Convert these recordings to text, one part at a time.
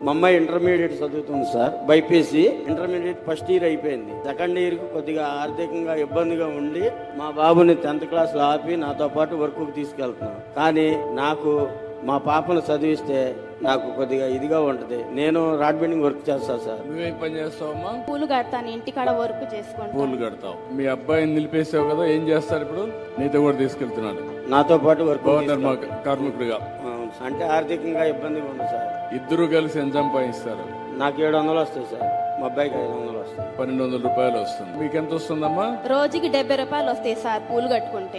మా అమ్మాయి ఇంటర్మీడియట్ చదువుతుంది sir BiPC. Intermediate first year అయిపోయింది. సెకండ్ ఇయర్కి కొద్దిగా ఆర్థికంగా ఇబ్బందిగా ఉండి మా బాబుని టెన్త్ క్లాస్లో ఆపి నాతో పాటు వర్క్ తీసుకెళ్తున్నాను కానీ నాకు మా పాపను చదివిస్తే నాకు కొద్దిగా ఇదిగా ఉంటది. నేను రాడ్ బెండింగ్ వర్క్ చేస్తాను సార్. నువ్వేం పని చేస్తావమ్మా పూలు కడతాను ఇంటికాడ వర్క్ చేసుకుంటాను పూలు కడతావు. మీ అబ్బాయిని నిలిపేసావు కదా ఏం చేస్తారు ఇప్పుడు? నీతో కూడా తీసుకెళ్తున్నాడు నాతో పాటు వర్క్ గవర్నర్ కార్మికుడిగా అంటే ఆర్థికంగా ఇబ్బందిగా ఉంది సార్. ఇద్దరు కలిసి ఎంత సంపాదిస్తారు? నాకు ఏడు వందలు వస్తాయి సార్. మా అబ్బాయికి ఐదు వందలు వస్తాయి. పన్నెండు వందల రూపాయలు వస్తుంది. మీకు ఎంత వస్తుందమ్మా? రోజుకి డెబ్బై రూపాయలు వస్తాయి సార్ పూలు కట్టుకుంటే.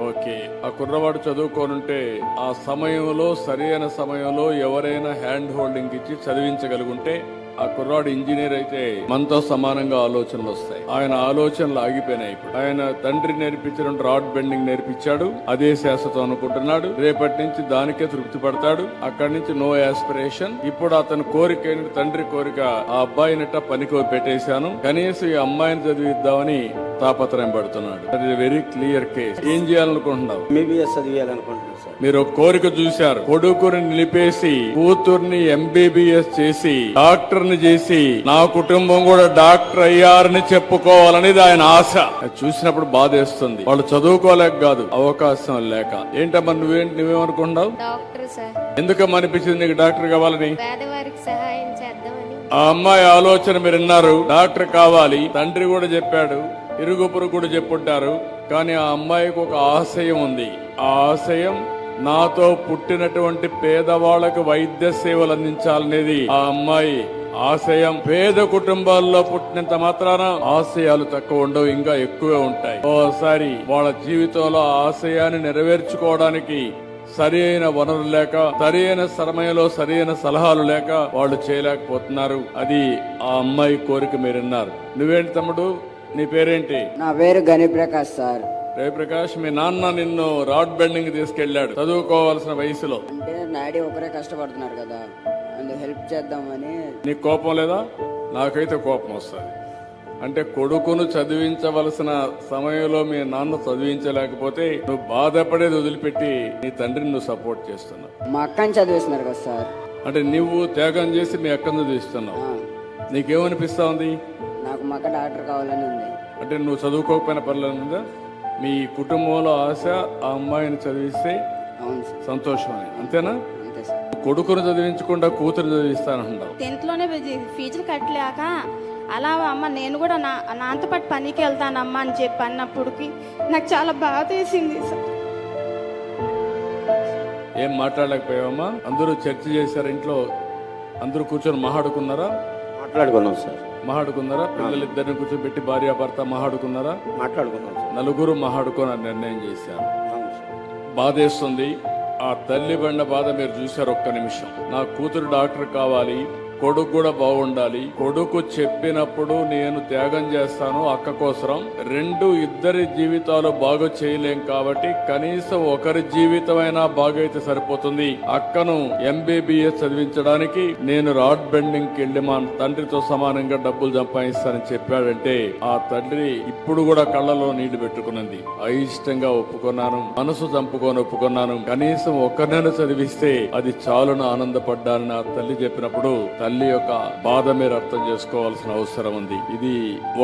ఓకే. ఆ కుర్రవాడు చదువుకోనుంటే ఆ సమయంలో సరైన సమయంలో ఎవరైనా హ్యాండ్ హోల్డింగ్ ఇచ్చి చదివించగలుగుంటే ఆ కుర్రాడు ఇంజనీర్ అయితే మనతో సమానంగా ఆలోచనలు వస్తాయి. ఆయన ఆలోచనలు ఆగిపోయినాయి ఇప్పుడు. ఆయన తండ్రి నేర్పించిన రాడ్ బెండింగ్ నేర్పించాడు. అదే శాశ్వతం అనుకుంటున్నాడు. రేపటి నుంచి దానికే తృప్తి పడతాడు. అక్కడి నుంచి నో యాస్పిరేషన్. ఇప్పుడు అతని కోరిక తండ్రి కోరిక ఆ అబ్బాయినట పనికి పెట్టేశాను కనీసం ఈ అమ్మాయిని చదివిద్దామని తాపత్రయం పడుతున్నాడు. అది వెరీ క్లియర్ కేస్ ఏం చేయాలనుకుంటున్నావు? ఎంబీబీఎస్ చదివేయాలనుకుంటున్నాను సార్. మీరు ఒక కోరిక చూశారు. కొడుకుని నిలిపేసి కూతుర్ని ఎంబీబీఎస్ చేసి డాక్టర్ని చేసి నా కుటుంబం కూడా డాక్టర్ అయ్యారని చెప్పుకోవాలనేది ఆయన ఆశ. అది చూసినప్పుడు బాధేస్తుంది. వాళ్ళు చదువుకోలేక కాదు అవకాశం లేక. ఏంటమ్మా నువ్వేంటి నువ్వేమనుకుంటున్నావు? Doctor sir. ఎందుకమ్మా అనిపించింది నీకు డాక్టర్ కావాలని? పేదవారికి సహాయం చేద్దామని. ఆ అమ్మాయి ఆలోచన మీరు విన్నారు. డాక్టర్ కావాలి తండ్రి కూడా చెప్పాడు. ఇరుగు పొరుగు కూడా చెప్పుంటారు. కానీ ఆ అమ్మాయికి ఒక ఆశయం ఉంది. ఆ ఆశయం నాతో పుట్టినటువంటి పేదవాళ్ళకు వైద్య సేవలు అందించాలనేది ఆ అమ్మాయి ఆశయం. పేద కుటుంబాల్లో పుట్టినంత మాత్రాన ఆశయాలు తక్కువ ఉండవు ఇంకా ఎక్కువే ఉంటాయి. ఓసారి వాళ్ళ జీవితంలో ఆశయాన్ని నెరవేర్చుకోవడానికి సరి అయిన వనరులు లేక సరి అయిన సమయంలో సరి అయిన సలహాలు లేక వాళ్ళు చేయలేకపోతున్నారు. అది ఆ అమ్మాయి కోరిక మీరున్నారు. నువ్వేంటి తమ్ముడు? నీ పేరేంటి? నా పేరు గణిప్రకాష్ సార్. జయప్రకాష్ మీ నాన్న నిన్ను రాడ్ బెండింగ్ తీసుకెళ్ళాడు చదువుకోవాల్సిన వయసులో. అంటే డాడీ ఒకరే కష్టపడుతున్నారు కదా అందుకు హెల్ప్ చేద్దామని. నీకు కోపం లేదా? నాకైతే కోపం వస్తుంది. అంటే కొడుకును చదివించవలసిన సమయంలో మీ నాన్న చదివించలేకపోతే నువ్వు బాధపడేది వదిలిపెట్టి నీ తండ్రిని నువ్వు సపోర్ట్ చేస్తున్నావు. మా అక్కని చదివిస్తున్నారు కదా సార్. అంటే నువ్వు త్యాగం చేసి మీ అక్కను చదివిస్తున్నావు. నీకేమనిపిస్తా ఉంది? అక్క డాక్టర్ కావాలని ఉంది. అంటే నువ్వు చదువుకోకపోయిన పర్లేదు ఉందా? మీ కుటుంబంలో ఆశ ఆ అమ్మాయిని చదివిస్తే అవును సార్. సంతోషం అని అంతేనా? అంతే సార్. కొడుకును చదివించకుండా కూతురు చదివిస్తానంటావు టెన్త్లోనే ఫీ- ఫీజులు కట్టలేక అలా అమ్మ నేను కూడా నా నాతో పాటు పనికి వెళ్తానమ్మా అని చెప్పి అన్నప్పటికి నాకు చాలా బాధ వేసింది సార్. ఏం మాట్లాడలేకపోయావమ్మా? అందరూ చర్చ చేశారు ఇంట్లో. అందరూ కూర్చొని మహాడుకున్నారా మాట్లాడుకున్నాం సార్. మహాడుకున్నారా? పిల్లలిద్దరిని కూర్చోబెట్టి భార్య భర్త మహాడుకున్నారా? మాట్లాడుకున్నాం నలుగురు మహాడుకొని నిర్ణయం చేశారు. బాధేస్తుంది. ఆ తల్లి బండ బాధ మీరు చూశారు ఒక్క నిమిషం. నా కూతురు డాక్టర్ కావాలి. కొడుకు కూడా బాగుండాలి. కొడుకు చెప్పినప్పుడు నేను త్యాగం చేస్తాను అక్క కోసరం. రెండు ఇద్దరి జీవితాలు బాగు చేయలేం కాబట్టి కనీసం ఒకరి జీవితమైనా బాగైతే సరిపోతుంది. అక్కను ఎంబీబీఎస్ చదివించడానికి నేను రాడ్ బెండింగ్కి వెళ్ళి మా తండ్రితో సమానంగా డబ్బులు సంపాదిస్తానని చెప్పాడంటే ఆ తండ్రి ఇప్పుడు కూడా కళ్ళలో నీళ్ళు పెట్టుకున్నది అయిష్టంగా ఒప్పుకున్నాను మనసు చంపుకొని ఒప్పుకున్నాను. కనీసం ఒక్కరినైనా చదివిస్తే అది చాలును ఆనందపడ్డానని ఆ తల్లి చెప్పినప్పుడు తల్లి యొక్క బాధ మీరు అర్థం చేసుకోవాల్సిన అవసరం ఉంది. ఇది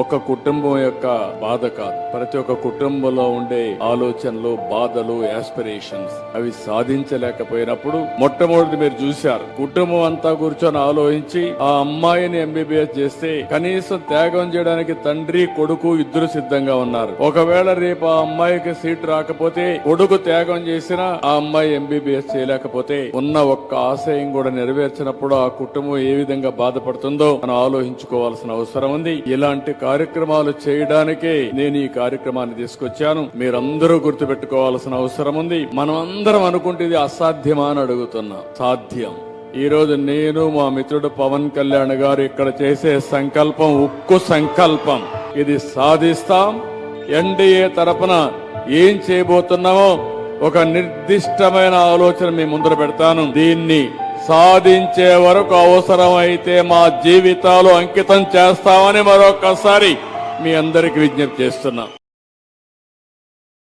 ఒక కుటుంబం యొక్క బాధ కాదు. ప్రతి ఒక్క కుటుంబంలో ఉండే ఆలోచనలు బాధలు ఆస్పిరేషన్స్ అవి సాధించలేకపోయినప్పుడు మొట్టమొదటి మీరు చూశారు. కుటుంబం అంతా కూర్చొని ఆలోచించి ఆ అమ్మాయిని ఎంబీబీఎస్ చేస్తే కనీసం త్యాగం చేయడానికి తండ్రి కొడుకు ఇద్దరు సిద్ధంగా ఉన్నారు. ఒకవేళ రేపు ఆ అమ్మాయికి సీట్ రాకపోతే కొడుకు త్యాగం చేసినా ఆ అమ్మాయి ఎంబీబీఎస్ చేయలేకపోతే ఉన్న ఒక్క ఆశయం కూడా నెరవేర్చినప్పుడు ఆ కుటుంబం ఏ విధంగా బాధపడుతుందో మనం ఆలోచించుకోవాల్సిన అవసరం ఉంది. ఇలాంటి కార్యక్రమాలు చేయడానికే నేను ఈ కార్యక్రమాన్ని తీసుకొచ్చాను. మీరందరూ గుర్తుపెట్టుకోవాల్సిన అవసరం ఉంది. మనం అందరం అనుకుంటే ఇది అసాధ్యమా అని అడుగుతున్నా. సాధ్యం. ఈ రోజు నేను మా మిత్రుడు పవన్ కళ్యాణ్ గారు ఇక్కడ చేసే సంకల్పం ఉక్కు సంకల్పం. ఇది సాధిస్తాం. ఎన్డీఏ తరపున ఏం చేయబోతున్నామో ఒక నిర్దిష్టమైన ఆలోచన మీ ముందర పెడతాను. దీన్ని సాధించే వరకు అవసరమైతే మా జీవితాలు అంకితం చేస్తామని మరొకసారి మీ అందరికి విజ్ఞప్తి చేస్తున్నా.